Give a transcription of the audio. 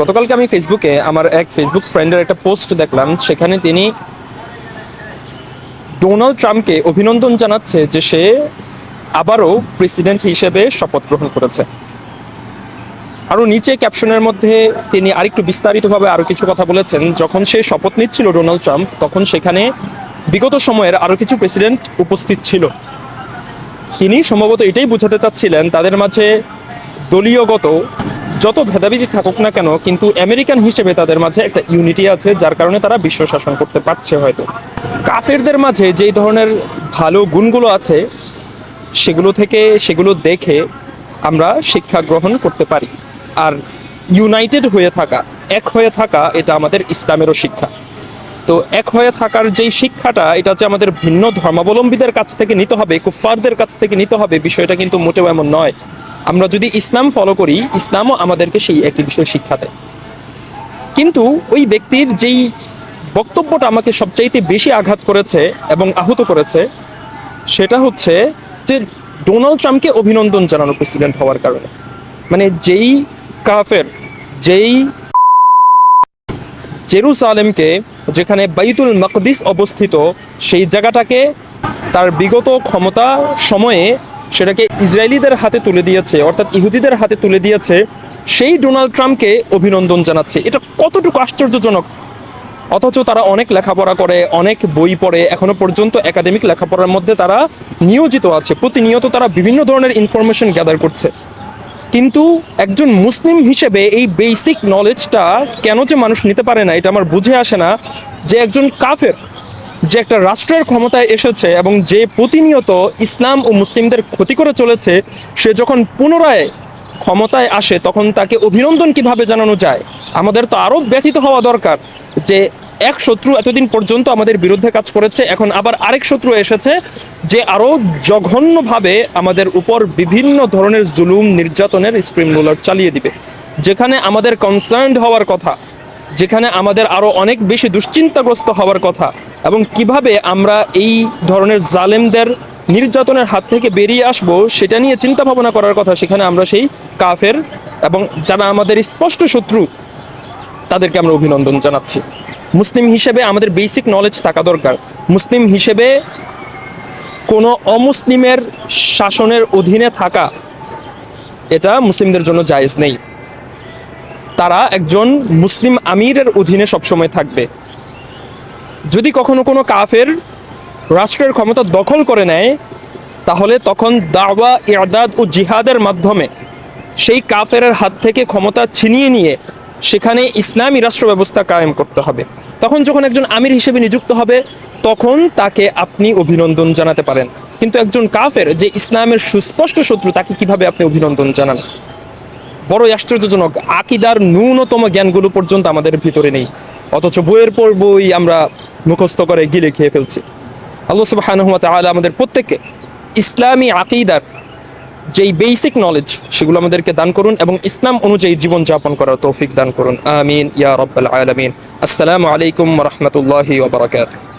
গতকালকে আমি ফেসবুকে আমার এক ফেসবুক ফ্রেন্ডের একটা পোস্ট দেখলাম, সেখানে তিনি ডোনাল্ড ট্রাম্পকে অভিনন্দন জানাচ্ছে যে সে আবারও প্রেসিডেন্ট হিসেবে শপথ গ্রহণ করেছে। আরও নিচে ক্যাপশনের মধ্যে তিনি আরেকটু বিস্তারিতভাবে আরও কিছু কথা বলেছেন। যখন সে শপথ নিচ্ছিল ডোনাল্ড ট্রাম্প তখন সেখানে বিগত সময়ের আরও কিছু প্রেসিডেন্ট উপস্থিত ছিল। তিনি সম্ভবত এটাই বোঝাতে চাচ্ছিলেন, তাদের মাঝে দলীয়গত যত ভেদাভেদি থাকুক না কেন, কিন্তু আমেরিকান হিসেবে তাদের মাঝে একটা ইউনিটি আছে, যার কারণে তারা বিশ্ব শাসন করতে পারছে হয়তো। কাফেরদের মাঝে যেই ধরনের ভালো গুণগুলো আছে, সেগুলো থেকে সেগুলো দেখে আমরা শিক্ষা গ্রহণ করতে পারি। আর ইউনাইটেড হয়ে থাকা, এক হয়ে থাকা, এটা আমাদের ইসলামেরও শিক্ষা। তো এক হয়ে থাকার যেই শিক্ষাটা, এটা যে আমাদের ভিন্ন ধর্মাবলম্বীদের কাছ থেকে নিতে হবে, কুফফারদের কাছ থেকে নিতে হবে, বিষয়টা কিন্তু মোটেও এমন নয়। আমরা যদি ইসলাম ফলো করি, ইসলামও আমাদেরকে সেই একই বিষয় শিক্ষা দেয়। কিন্তু ওই ব্যক্তির যেই বক্তব্যটা আমাকে সবচাইতে বেশি আঘাত করেছে এবং আহত করেছে, সেটা হচ্ছে যে ডোনাল্ড ট্রাম্পকে অভিনন্দন জানানো প্রেসিডেন্ট হওয়ার কারণে। মানে যেই কাফের, যেই জেরুসালেমকে যেখানে বাইতুল মকদিস অবস্থিত, সেই জায়গাটাকে তার বিগত ক্ষমতা সময়ে সেটাকে ইসরায়েলিদের হাতে তুলে দিয়েছে, অর্থাৎ ইহুদিদের হাতে তুলে দিয়েছে, সেই ডোনাল্ড ট্রাম্পকে অভিনন্দন জানাচ্ছে। এটা কতটুকু আশ্চর্যজনক? অথচ তারা অনেক লেখাপড়া করে, অনেক বই পড়ে, এখনও পর্যন্ত একাডেমিক লেখাপড়ার মধ্যে তারা নিয়োজিত আছে। প্রতিনিয়ত তারা বিভিন্ন ধরনের ইনফরমেশন গ্যাদার করছে। কিন্তু একজন মুসলিম হিসেবে এই বেসিক নলেজটা কেন যে মানুষ নিতে পারে না, এটা আমার বুঝে আসে না যে একজন কাফের যে একটা রাষ্ট্রের ক্ষমতায় এসেছে এবং যে প্রতিনিয়ত ইসলাম ও মুসলিমদের ক্ষতি করে চলেছে, সে যখন পুনরায় ক্ষমতায় আসে, তখন তাকে অভিনন্দন কীভাবে জানানো যায়? আমাদের তো আরও ব্যথিত হওয়া দরকার যে এক শত্রু এতদিন পর্যন্ত আমাদের বিরুদ্ধে কাজ করেছে, এখন আবার আরেক শত্রু এসেছে যে আরও জঘন্যভাবে আমাদের উপর বিভিন্ন ধরনের জুলুম, নির্যাতনের স্ট্রিমগুলোর চালিয়ে দিবে। যেখানে আমাদের কনসার্নড হওয়ার কথা যেখানে আমাদের আরও অনেক বেশি দুশ্চিন্তাগ্রস্ত হওয়ার কথা এবং কীভাবে আমরা এই ধরনের জালেমদের নির্যাতনের হাত থেকে বেরিয়ে আসব সেটা নিয়ে চিন্তা ভাবনা করার কথা সেখানে আমরা সেই কাফের এবং যারা আমাদের স্পষ্ট শত্রু, তাদেরকে আমরা অভিনন্দন জানাচ্ছি। মুসলিম হিসেবে আমাদের বেসিক নলেজ থাকা দরকার। মুসলিম হিসেবে কোনো অমুসলিমের শাসনের অধীনে থাকা, এটা মুসলিমদের জন্য জায়েজ নেই। তারা একজন মুসলিম আমিরের অধীনে সবসময় থাকবে। যদি কখনো কোনো কাফের রাষ্ট্রের ক্ষমতা দখল করে নেয়, তাহলে তখন দাওয়া ইয়াদাদ ও জিহাদের মাধ্যমে সেই কাফেরের হাত থেকে ক্ষমতা ছিনিয়ে নিয়ে সেখানে ইসলামী রাষ্ট্র ব্যবস্থা কায়েম করতে হবে। তখন যখন একজন আমির হিসেবে নিযুক্ত হবে, তখন তাকে আপনি অভিনন্দন জানাতে পারেন। কিন্তু একজন কাফের যে ইসলামের সুস্পষ্ট শত্রু, তাকে কীভাবে আপনি অভিনন্দন জানান? বড়ই আশ্চর্যজনক। আকিদার ন্যূনতম জ্ঞানগুলো পর্যন্ত আমাদের ভিতরে নেই। অথচ বইয়ের পর বই আমরা মুখস্থ করে গিলে খেয়ে ফেলছি। আল্লাহ সুবহানাহু ওয়া তাআলা আমাদের প্রত্যেককে ইসলামী আকিদার যেই বেসিক নলেজ সেগুলো আমাদেরকে দান করুন এবং ইসলাম অনুযায়ী জীবনযাপন করার তৌফিক দান করুন। আমিন, ইয়া রব্বাল আলামিন। আসসালামু আলাইকুম রহমতুল্লাহি ওয়া বারাকাতুহু।